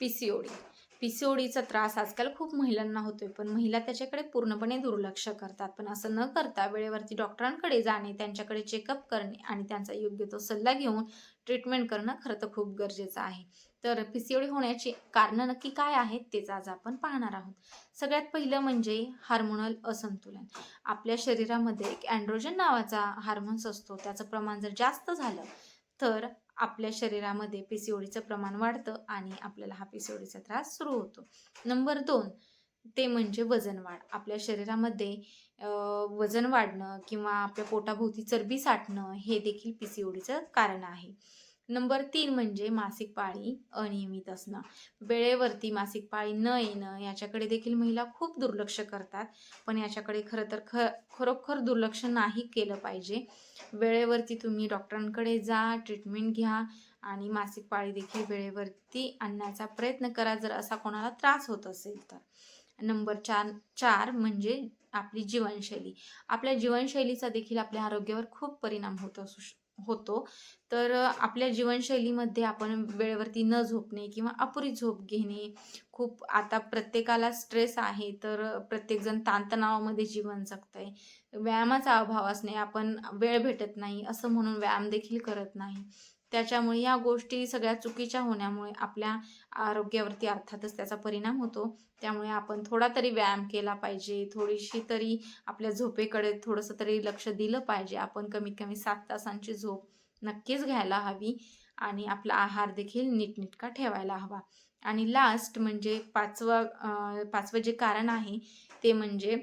P C O D P C O डीचा त्रास आजकाल खूप महिलांना होतोय पण महिला त्याच्याकडे पूर्णपणे दुर्लक्ष करतात. पण असं न करता वेळेवरती डॉक्टरांकडे जाणे त्यांच्याकडे चेकअप करणे आणि त्यांचा योग्य तो सल्ला घेऊन ट्रीटमेंट करणं खरं तर खूप गरजेचं आहे. तर पी सी ओ डी होण्याची कारणं नक्की काय आहेत तेच आज आपण पाहणार आहोत. सगळ्यात पहिलं म्हणजे हार्मोनल असंतुलन. आपल्या शरीरामध्ये एक अँड्रोजन नावाचा हार्मोन्स असतो त्याचं प्रमाण जर जास्त झालं तर आपल्या शरीरामध्ये पी सी ओडीचं प्रमाण वाढतं आणि आपल्याला हा पी सी ओडीचा त्रास सुरू होतो. नंबर दोन ते म्हणजे वजन वाढ आपल्या शरीरामध्ये वजन वाढणं किंवा आपल्या पोटाभोवती चरबी साठणं हे देखील पी सी ओडीचं कारण आहे. नंबर तीन म्हणजे मासिक पाळी अनियमित असणं. वेळेवरती मासिक पाळी न येणं याच्याकडे देखील महिला खूप दुर्लक्ष करतात. पण याच्याकडे खरं तर ख खरोखर दुर्लक्ष नाही केलं पाहिजे. वेळेवरती तुम्ही डॉक्टरांकडे जा ट्रीटमेंट घ्या आणि मासिक पाळी देखील वेळेवरती आणण्याचा प्रयत्न करा जर असा कोणाला त्रास होत असेल तर. नंबर चार चार म्हणजे आपली जीवनशैली. आपल्या जीवनशैलीचा देखील आपल्या आरोग्यावर खूप परिणाम होत असू होतो. तर आपल्या जीवनशैलीमध्ये आपण वेळेवरती न झोपणे किंवा अपुरी झोप घेणे खूप आता प्रत्येकाला स्ट्रेस आहे तर प्रत्येकजण ताणतणावामध्ये जीवन जगतंय. व्यायामाचा अभाव असणे आपण वेळ भेटत नाही असं म्हणून व्यायाम देखील करत नाही. त्याच्यामुळे या गोष्टी सगळ्या चुकीच्या होण्यामुळे आपल्या आरोग्यावरती अर्थातच त्याचा परिणाम होतो. त्यामुळे आपण थोडा तरी व्यायाम केला पाहिजे. थोडीशी तरी आपल्या झोपेकडे थोडंसं तरी लक्ष दिलं पाहिजे. आपण कमीत कमी सात तासांची झोप नक्कीच घ्यायला हवी आणि आपला आहार देखील नीटनीटका ठेवायला हवा. आणि लास्ट म्हणजे पाचवं पाचवं जे कारण आहे ते म्हणजे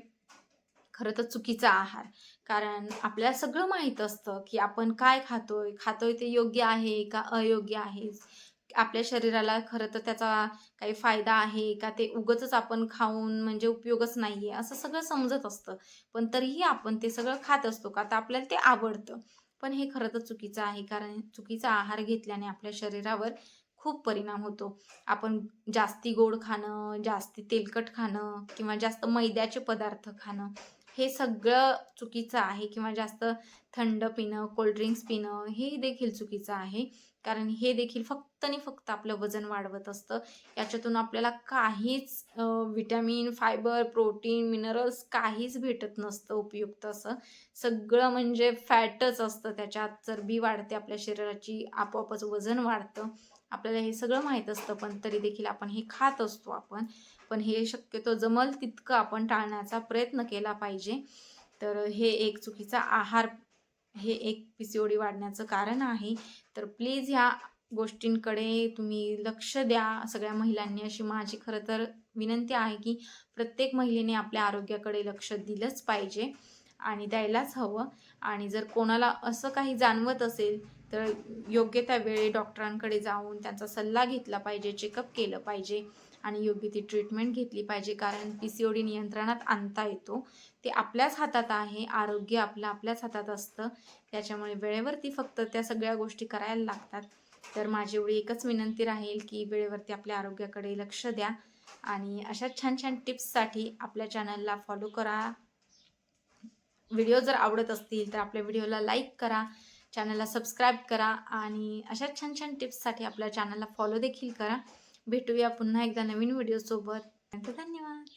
खरं तर चुकीचा आहार. कारण आपल्याला सगळं माहीत असतं की आपण काय खातोय खातोय ते योग्य आहे का अयोग्य आहे? आपल्या शरीराला खरं तर त्याचा काही फायदा आहे का? ते उगच आपण खाऊन म्हणजे उपयोगच नाही आहे असं सगळं समजत असतं. पण तरीही आपण ते सगळं खात असतो का? तर आपल्याला ते आवडतं. पण हे खरं तर चुकीचं आहे कारण चुकीचा आहार घेतल्याने आपल्या शरीरावर खूप परिणाम होतो. आपण जास्ती गोड खाणं जास्ती तेलकट खाणं किंवा जास्त मैद्याचे पदार्थ खाणं हे सगळं चुकीचं आहे किंवा जास्त थंड पिणं कोल्ड्रिंक्स पिणं हे देखील चुकीचं आहे. कारण हे देखील फक्त आणि फक्त आपलं वजन वाढवत असतं. याच्यातून आपल्याला काहीच विटॅमिन फायबर प्रोटीन मिनरल्स काहीच भेटत नसतं उपयुक्त असं. सगळं म्हणजे फॅटच असतं त्याच्यात. चरबी वाढते आपल्या शरीराची आपोआपच वजन वाढतं. आपल्याला हे सगळं माहीत असतं पण तरी देखील आपण हे खात असतो आपण. पण हे शक्यतो जमल तितकं आपण टाळण्याचा प्रयत्न केला पाहिजे. तर हे एक चुकीचा आहार हे एक पी सी ओ डी वाढण्याचं कारण आहे. तर प्लीज ह्या गोष्टींकडे तुम्ही लक्ष द्या. सगळ्या महिलांनी अशी माझी खरं तर विनंती आहे की प्रत्येक महिलेने आपल्या आरोग्याकडे लक्ष दिलंच पाहिजे आणि द्यायलाच हवं. आणि जर कोणाला असं काही जाणवत असेल तर योग्य त्या वेळी डॉक्टरांकडे जाऊन त्यांचा सल्ला घेतला पाहिजे चेकअप केलं पाहिजे आणि योग्य ती ट्रीटमेंट घेतली पाहिजे. कारण पी सी ओ डी नियंत्रणात आणता येतो. ते आपल्याच हातात आहे. आरोग्य आपलं आपल्याच हातात असतं. त्याच्यामुळे वेळेवरती फक्त त्या सगळ्या गोष्टी करायला लागतात. तर माझी एवढी एकच विनंती राहील की वेळेवरती आपल्या आरोग्याकडे लक्ष द्या आणि अशा छान छान टिप्ससाठी आपल्या चॅनलला फॉलो करा. व्हिडिओ जर आवडत असतील तर आपल्या व्हिडिओला लाईक करा. चॅनलला सबस्क्राईब करा आणि अशा छान छान टिप्ससाठी आपल्या चॅनलला फॉलो देखील करा. भेटूया पुन्हा एकदा नवीन व्हिडिओसोबत. धन्यवाद.